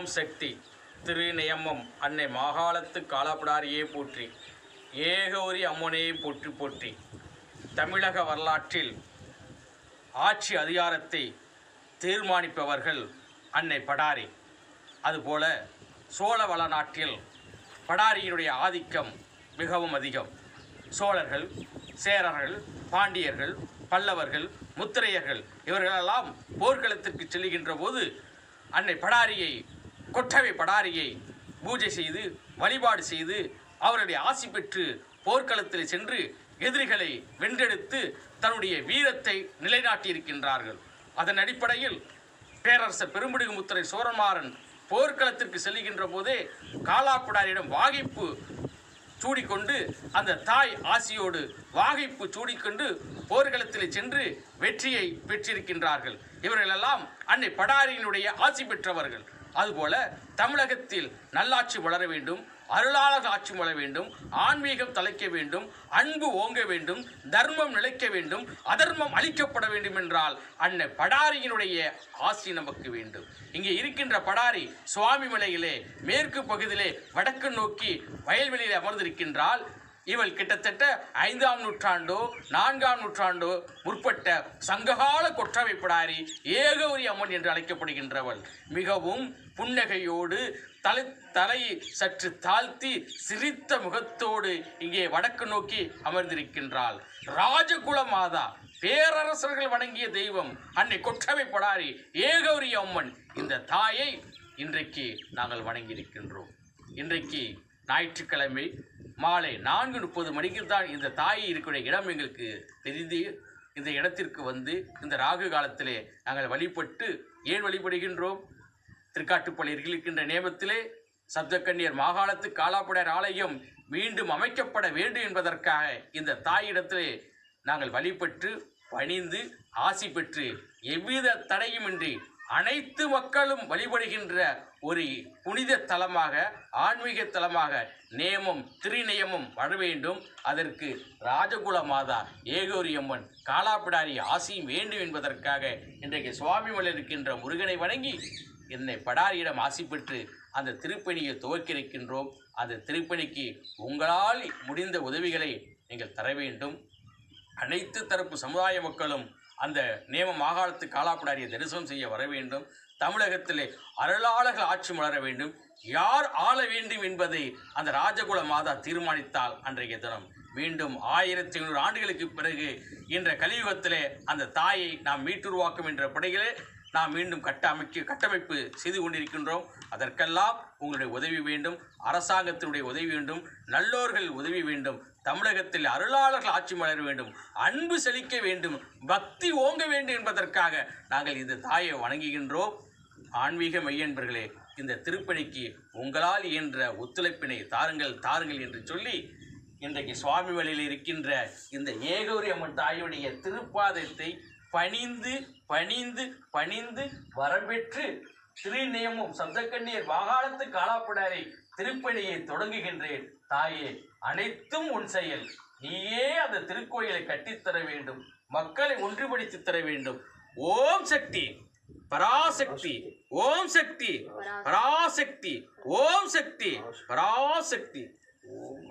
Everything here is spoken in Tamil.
ஓம் சக்தி. திருநியமம். அன்னை மாகாலத்து காலப்படாரியே போற்றி. ஏகோரி அம்மனையை போற்றி போற்றி. தமிழக வரலாற்றில் ஆட்சி அதிகாரத்தை தீர்மானிப்பவர்கள் அன்னை படாரி. அதுபோல சோழ வளநாட்டில் படாரியினுடைய ஆதிக்கம் மிகவும் அதிகம். சோழர்கள் சேரர்கள் பாண்டியர்கள் பல்லவர்கள் முத்திரையர்கள் இவர்களெல்லாம் போர்க்களத்திற்கு செல்கின்ற போது அன்னை படாரியை கொட்டவை படாரியை பூஜை செய்து வழிபாடு செய்து அவருடைய ஆசி பெற்று போர்க்களத்தில் சென்று எதிரிகளை வென்றெடுத்து தன்னுடைய வீரத்தை நிலைநாட்டியிருக்கின்றார்கள். அதன் அடிப்படையில் பேரரசர் பெரும்பிடுகு முத்திரை சோரமாறன் போர்க்களத்திற்கு செல்லுகின்ற போதே காலாப்புடாரியிடம் வாகைப்பு சூடிக்கொண்டு அந்த தாய் ஆசியோடு வாகைப்பு சூடிக்கொண்டு போர்க்களத்தில் சென்று வெற்றியை பெற்றிருக்கின்றார்கள். இவர்களெல்லாம் அன்னை படாரியினுடைய ஆசி பெற்றவர்கள். அதுபோல தமிழகத்தில் நல்லாட்சி வளர வேண்டும் அருளாளர் ஆட்சி வளர வேண்டும் ஆன்மீகம் தலைக்க வேண்டும் அன்பு ஓங்க வேண்டும் தர்மம் நிலைக்க வேண்டும் அதர்மம் அழிக்கப்பட வேண்டும் என்றால் அன்னை படாரியினுடைய ஆசி நமக்கு வேண்டும். இங்கே இருக்கின்ற படாரி சுவாமி மலையிலே மேற்கு பகுதியிலே வடக்கு நோக்கி வயல்வெளியில் அமர்ந்திருக்கின்றால் இவள் கிட்டத்தட்ட ஐந்தாம் நூற்றாண்டோ நான்காம் நூற்றாண்டோ முற்பட்ட சங்ககால கொற்றவை படாரி ஏகௌரி அம்மன் என்று அழைக்கப்படுகின்றவள். மிகவும் புன்னகையோடு தலை தலையை சற்று தாழ்த்தி சிரித்த முகத்தோடு இங்கே வடக்கு நோக்கி அமர்ந்திருக்கின்றாள். ராஜகுல மாதா பேரரசர்கள் வணங்கிய தெய்வம் அன்னை கொற்றவை படாரி ஏகௌரி அம்மன். இந்த தாயை இன்றைக்கு நாங்கள் வணங்கியிருக்கின்றோம். இன்றைக்கு ஞாயிற்றுக்கிழமை மாலை நான்கு முப்பது மணிக்கு தான் இந்த தாய் இருக்கிற இடம் எங்களுக்கு தெரிந்து இந்த இடத்திற்கு வந்து இந்த ராகு காலத்திலே நாங்கள் வழிபட்டு ஏன் வழிபடுகின்றோம்? திருக்காட்டுப்பள்ளியில் இருக்கின்ற நேமத்திலே சப்தக்கன்னியர் மாகாணத்து காலாப்படையர் ஆலயம் மீண்டும் அமைக்கப்பட வேண்டும் என்பதற்காக இந்த தாயிடத்திலே நாங்கள் வழிபட்டு பணிந்து ஆசி பெற்று எவ்வித தடையுமின்றி அனைத்து மக்களும் வழிபடுகின்ற ஒரு புனித தலமாக ஆன்மீக தலமாக நேமம் திருநேமம் வர வேண்டும். அதற்கு ராஜகுல மாதா ஏகோரியம்மன் காலாப்பிடாரி ஆசியும் வேண்டும் என்பதற்காக இன்றைக்கு சுவாமிமலை இருக்கின்ற முருகனை வணங்கி என்னை படாரியிடம் ஆசி பெற்று அந்த திருப்பணியை துவக்கியிருக்கின்றோம். அந்த திருப்பணிக்கு உங்களால் முடிந்த உதவிகளை நீங்கள் தர வேண்டும். அனைத்து தரப்பு சமுதாய மக்களும் அந்த நேம மாகாணத்து காலாப்படாரியை தரிசனம் செய்ய வர வேண்டும். தமிழகத்திலே அருளாளர்கள் ஆட்சி மலர வேண்டும். யார் ஆள வேண்டும் என்பதை அந்த ராஜகுல மாதா தீர்மானித்தால் அன்றைய தினம். மீண்டும் ஆயிரத்தி ஐநூறு ஆண்டுகளுக்கு பிறகு என்ற கலியுகத்திலே அந்த தாயை நாம் மீட்டுருவாக்கும் என்ற படைகளே நாம் மீண்டும் கட்ட கட்டமைப்பு செய்து கொண்டிருக்கின்றோம். அதற்கெல்லாம் உங்களுடைய உதவி வேண்டும். அரசாங்கத்தினுடைய உதவி வேண்டும். நல்லோர்கள் உதவி வேண்டும். தமிழகத்தில் அருளாளர்கள் ஆட்சி மலர வேண்டும். அன்பு செழிக்க வேண்டும். பக்தி ஓங்க வேண்டும் என்பதற்காக நாங்கள் இந்த தாயை வணங்குகின்றோம். ஆன்மீக மையன்பர்களே இந்த திருப்பணிக்கு உங்களால் இயன்ற ஒத்துழைப்பினை தாருங்கள் தாருங்கள் என்று சொல்லி இன்றைக்கு சுவாமி வழியில் இருக்கின்ற இந்த ஏகௌரி அம்மன் தாயுடைய திருப்பாதத்தை பணிந்து பணிந்து பணிந்து வரம்பெற்று திருநியமும் சப்தக்கண்ணீர் வாகாலத்து காலாப்படாரை திருப்பணியை தொடங்குகின்றேன். தாயே அனைத்தும் உன் செயல். நீயே அந்த திருக்கோயிலை கட்டித்தர வேண்டும். மக்களை ஒன்றுபடுத்தி தர வேண்டும். ஓம் சக்தி பராசக்தி ஓம் சக்தி பராசக்தி ஓம் சக்தி பராசக்தி. ஓம்